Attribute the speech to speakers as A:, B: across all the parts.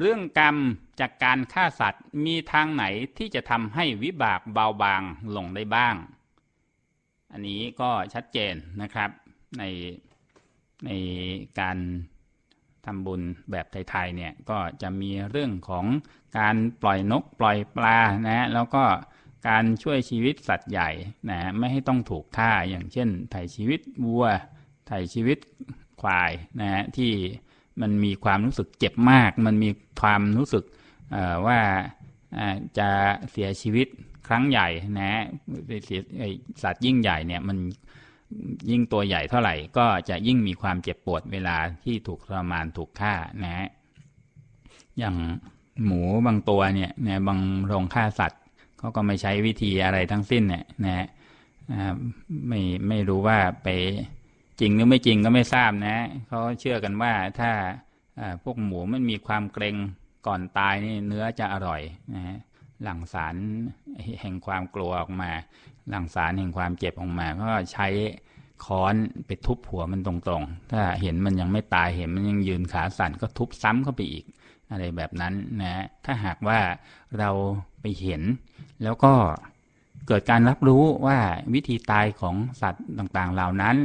A: เรื่องกรรมจากการฆ่าสัตว์มีทางไหนที่จะทำให้วิบากเบาบางลงได้บ้าง อันนี้ก็ชัดเจนนะครับในในการทำบุญแบบไทยๆเนี่ยก็จะมีเรื่องของการปล่อยนกปล่อยปลานะแล้วก็การช่วยชีวิตสัตว์ใหญ่นะไม่ให้ต้องถูกฆ่าอย่างเช่นไถ่ชีวิตวัวไถ่ชีวิตควายนะฮะที่ มันมีความรู้สึกเจ็บมาก มันมีความรู้สึกว่าจะเสียชีวิตครั้งใหญ่นะเสียสัตว์ยิ่งใหญ่เนี่ยมันยิ่งตัวใหญ่เท่าไหร่ ก็จะยิ่งมีความเจ็บปวดเวลาที่ถูกทรมานถูกฆ่านะฮะอย่างหมูบางตัวเนี่ยนะบางโรงฆ่าสัตว์เขาก็ไม่ใช้วิธีอะไรทั้งสิ้นเนี่ยนะไม่ไม่รู้ว่าไป จริงหรือไม่จริงก็ไม่ทราบนะเขาเชื่อกันว่าถ้าพวกหมูมันมีความเกรงก่อนตายนี่เนื้อจะอร่อยนะฮะหลั่งสารแห่งความกลัวออกมา หลั่งสารแห่งความเจ็บออกมาก็ใช้ค้อนไปทุบหัวมันตรงๆ ถ้าเห็นมันยังไม่ตายเห็นมันยังยืนขาสั่นก็ทุบซ้ำเข้าไปอีก อะไรแบบนั้นนะถ้าหากว่าเราไปเห็นแล้วก็ เกิดการรับรู้ว่าวิธีตายของสัตว์ต่างๆ เหล่านั้น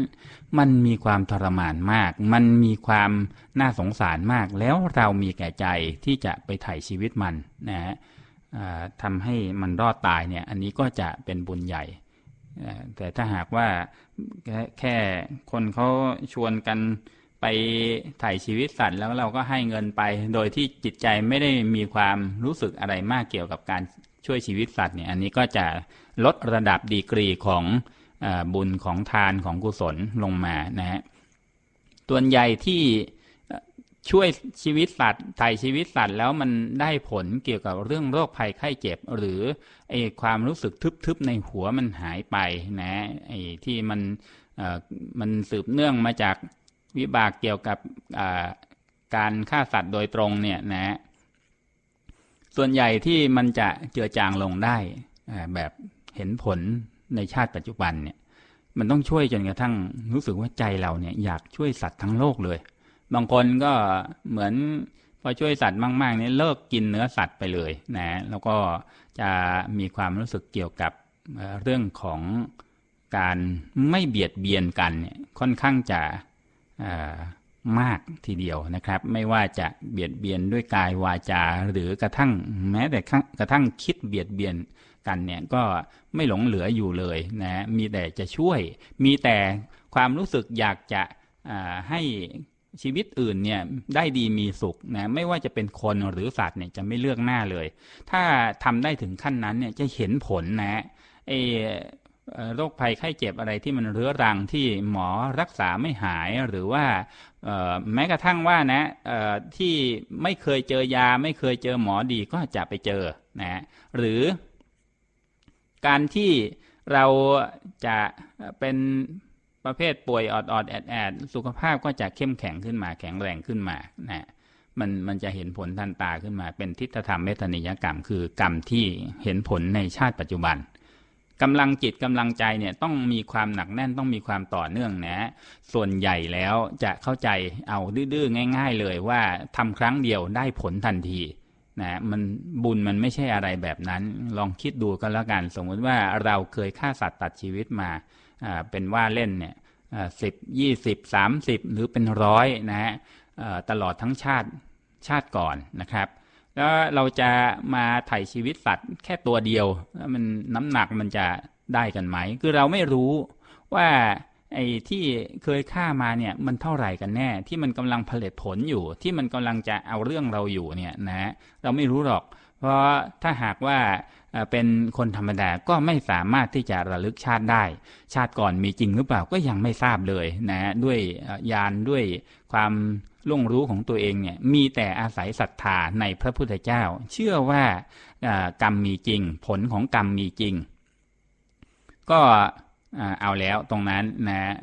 A: มันมีความทรมานมาก มันมีความน่าสงสารมาก แล้วเรามีแก่ใจที่จะไปไถ่ชีวิตมันนะฮะทำให้มันรอดตายเนี่ย อันนี้ก็จะเป็นบุญใหญ่ แต่ถ้าหากว่าแค่คนเขาชวนกัน ไปถ่ายชีวิตสัตว์แล้วเราก็ให้เงินไป โดยที่จิตใจไม่ได้มีความรู้สึกอะไรมากเกี่ยวกับการช่วยชีวิตสัตว์เนี่ยอันนี้ก็จะลดระดับดีกรีของอบุญของทานของกุศลลงมานะฮะตัวใหญ่ที่ช่วยชีวิตสัตว์ไถ่ชีวิตสัตว์แล้วมันได้ผลเกี่ยวกับเรื่องโรคภัยไข้เจ็บ หรือไอความรู้สึกทึบๆในหัวมันหายไปนะไอที่มันมันสืบเนื่องมาจาก วิบากเกี่ยวกับการฆ่าสัตว์โดยตรงเนี่ยนะ ส่วนใหญ่ที่มันจะเจือจางลงได้แบบเห็นผลในชาติปัจจุบันเนี่ย มันต้องช่วยจนกระทั่งรู้สึกว่าใจเราเนี่ยอยากช่วยสัตว์ทั้งโลกเลย บางคนก็เหมือนพอช่วยสัตว์มากๆเนี่ยเลิกกินเนื้อสัตว์ไปเลยนะ แล้วก็จะมีความรู้สึกเกี่ยวกับเรื่องของการไม่เบียดเบียนกันเนี่ยค่อนข้างจะ มากทีเดียวนะครับ ไม่ว่าจะเบียดเบียนด้วยกายวาจา หรือกระทั่งแม้แต่กระทั่งคิดเบียดเบียนกันเนี่ยก็ไม่หลงเหลืออยู่เลยนะมีแต่จะช่วย มีแต่ความรู้สึกอยากจะให้ชีวิตอื่นเนี่ยได้ดีมีสุขนะไม่ว่าจะเป็นคนหรือสัตว์เนี่ยจะไม่เลือกหน้าเลย ถ้าทำได้ถึงขั้นนั้นเนี่ยจะเห็นผลนะไอ โรคภัยไข้เจ็บอะไรที่มันเรื้อรังที่หมอรักษาไม่หายหรือว่าแม้กระทั่งว่านะที่ไม่เคยเจอยา ไม่เคยเจอหมอดีก็จะไปเจอนะหรือการที่เราจะเป็นประเภทป่วยออดออดแอดแอดสุขภาพก็จะเข้มแข็งขึ้นมาแข็งแรงขึ้นมานะมันมันจะเห็นผลทันตาขึ้นมา เป็นทิฏฐธรรมเมตนิยกรรม คือกรรมที่เห็นผลในชาติปัจจุบัน กำลังจิตกำลังใจเนี่ยต้องมีความหนักแน่นต้องมีความต่อเนื่องนะ ส่วนใหญ่แล้วจะเข้าใจเอาดื้อๆง่าย ๆ เลยว่าทำครั้งเดียวได้ผลทันทีนะมันบุญมันไม่ใช่อะไรแบบนั้น ลองคิดดูก็แล้วกัน สมมติว่าเราเคยฆ่าสัตว์ตัดชีวิตมาเป็นว่าเล่นเนี่ยสิบยี่สิบสามสิบหรือเป็นร้อยนะฮะตลอดทั้งชาติชาติก่อนนะครับ แล้วเราจะมาไถ่ชีวิตสัตว์แค่ตัวเดียวมันน้ำหนักมันจะได้กันไหม คือเราไม่รู้ว่าไอ้ที่เคยฆ่ามาเนี่ยมันเท่าไหร่กันแน่ ที่มันกำลังผลิตผลอยู่ ที่มันกำลังจะเอาเรื่องเราอยู่เนี่ยนะ เราไม่รู้หรอก เพราะถ้าหากว่าเป็นคนธรรมดาก็ไม่สามารถที่จะระลึกชาติได้ ชาติก่อนมีจริงหรือเปล่าก็ยังไม่ทราบเลยนะด้วยญาณด้วยความล่วงรู้ของตัวเองเนี่ยมีแต่อาศัยศรัทธาในพระพุทธเจ้า เชื่อว่ากรรมมีจริง ผลของกรรมมีจริง ก็ เอาแล้วตรงนั้นนะ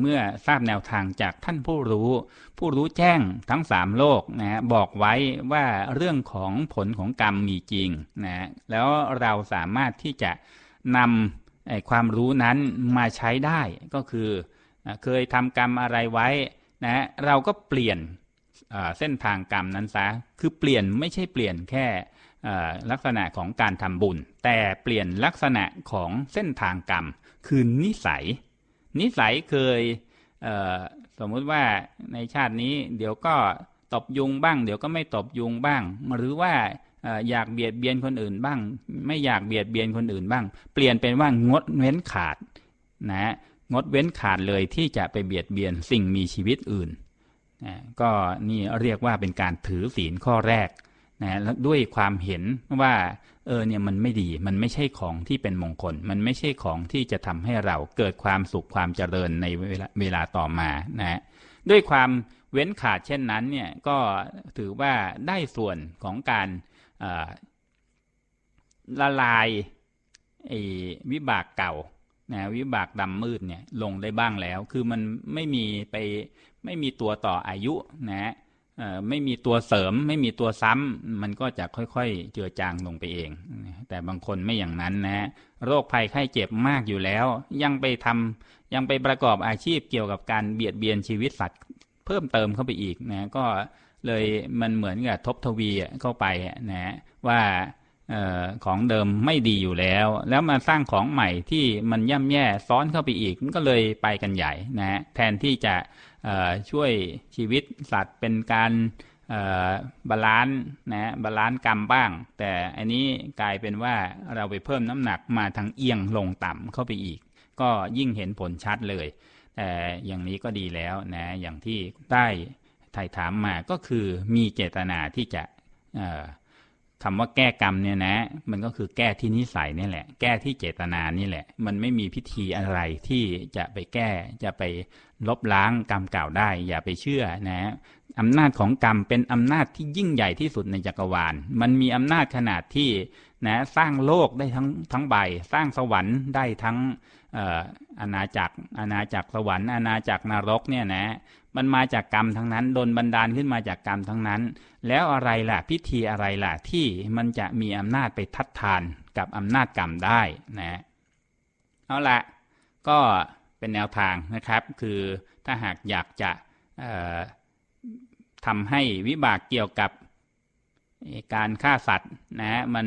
A: เมื่อทราบแนวทางจากท่านผู้รู้ ผู้รู้แจ้งทั้งสามโลกนะบอกไว้ว่าเรื่องของผลของกรรมมีจริงนะแล้วเราสามารถที่จะนำความรู้นั้นมาใช้ได้ก็คือเคยทำกรรมอะไรไว้นะเราก็เปลี่ยนเส้นทางกรรมนั้นซะคือเปลี่ยนไม่ใช่เปลี่ยนแค่ ลักษณะของการทำบุญ แต่เปลี่ยนลักษณะของเส้นทางกรรม คือนิสัย นิสัยเคยเสมมุติว่าในชาตินี้เดี๋ยวก็ตบยุงบ้าง เดี๋ยวก็ไม่ตบยุงบ้าง หรือว่าเอ่ออยากเบียดเบียนคนอื่นบ้าง ไม่อยากเบียดเบียนคนอื่นบ้าง เปลี่ยนเป็นว่างดเว้นขาดนะงดเว้นขาดเลยที่จะไปเบียดเบียนสิ่งมีชีวิตอื่นนะก็นี่เรียกว่าเป็นการถือศีลข้อแรก นะแล้วด้วยความเห็นว่าเออเนี่ยมันไม่ดีมันไม่ใช่ของที่เป็นมงคล มันไม่ใช่ของที่จะทำให้เราเกิดความสุขความเจริญในเวลาเวลาต่อมานะด้วยความเว้นขาดเช่นนั้นเนี่ยก็ถือว่าได้ส่วนของการละลายวิบากเก่านะวิบากดำมืดเนี่ยลงได้บ้างแล้ว คือมันไม่มีไปไม่มีตัวต่ออายุนะ ไม่มีตัวเสริมไม่มีตัวซ้ำมันก็จะค่อยๆ เจือจางลงไปเอง แต่บางคนไม่อย่างนั้นนะ โรคภัยไข้เจ็บมากอยู่แล้ว ยังไปทำยังไปประกอบอาชีพเกี่ยวกับการเบียดเบียนชีวิตสัตว์ เพิ่มเติมเข้าไปอีกนะก็เลยมันเหมือนกับทบทวีเข้าไปนะว่า ออของเดิมไม่ดีอยู่แล้ว แล้วมาสร้างของใหม่ที่มันย่ำแย่ซ้อนเข้าไปอีกมันก็เลยไปกันใหญ่นะฮะแทนที่จะช่วยชีวิตสัตว์เป็นการบาลานซ์นะบาลานซ์กรรมบ้าง แต่อันนี้กลายเป็นว่าเราไปเพิ่มน้ำหนักมาทางเอียงลงต่ำเข้าไปอีก ก็ยิ่งเห็นผลชัดเลยแต่อย่างนี้ก็ดีแล้วนะอย่างที่ได้ถ่ายถามมาก็คือมีเจตนาที่จะ คำว่าแก้กรรมเนี่ยนะ มันก็คือแก้ที่นิสัยนี่แหละ แก้ที่เจตนานี่แหละ มันไม่มีพิธีอะไรที่จะไปแก้ จะไปลบล้างกรรมเก่าได้ อย่าไปเชื่อนะอำนาจของกรรมเป็นอำนาจที่ยิ่งใหญ่ที่สุดในจักรวาล มันมีอำนาจขนาดที่นะสร้างโลกได้ทั้งทั้งใบ สร้างสวรรค์ได้ทั้งอาณาจักรอาณาจักรสวรรค์อาณาจักรนรกเนี่ยนะ มันมาจากกรรมทั้งนั้นโดนบันดาลขึ้นมาจากกรรมทั้งนั้น แล้วอะไรล่ะพิธีอะไรล่ะที่มันจะมีอำนาจไปทัดทานกับอำนาจกรรมได้นะเอาละก็เป็นแนวทางนะครับ คือถ้าหากอยากจะทำให้วิบากเกี่ยวกับการฆ่าสัตว์นะมัน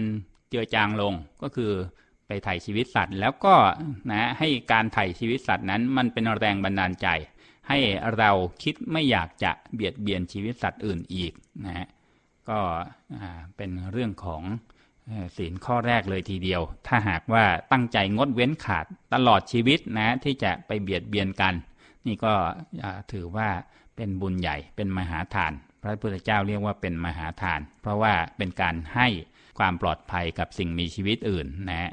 A: เจือจางลงก็คือไปไถ่ชีวิตสัตว์ แล้วก็นะให้การไถ่ชีวิตสัตว์นั้นมันเป็นแรงบันดาลใจ ให้เราคิดไม่อยากจะเบียดเบียนชีวิตสัตว์อื่นอีกนะฮะก็เป็นเรื่องของศีลข้อแรกเลยทีเดียว ถ้าหากว่าตั้งใจงดเว้นขาดตลอดชีวิตนะที่จะไปเบียดเบียนกัน นี่ก็ถือว่าเป็นบุญใหญ่เป็นมหาทาน พระพุทธเจ้าเรียกว่าเป็นมหาทาน เพราะว่าเป็นการให้ความปลอดภัยกับสิ่งมีชีวิตอื่นนะ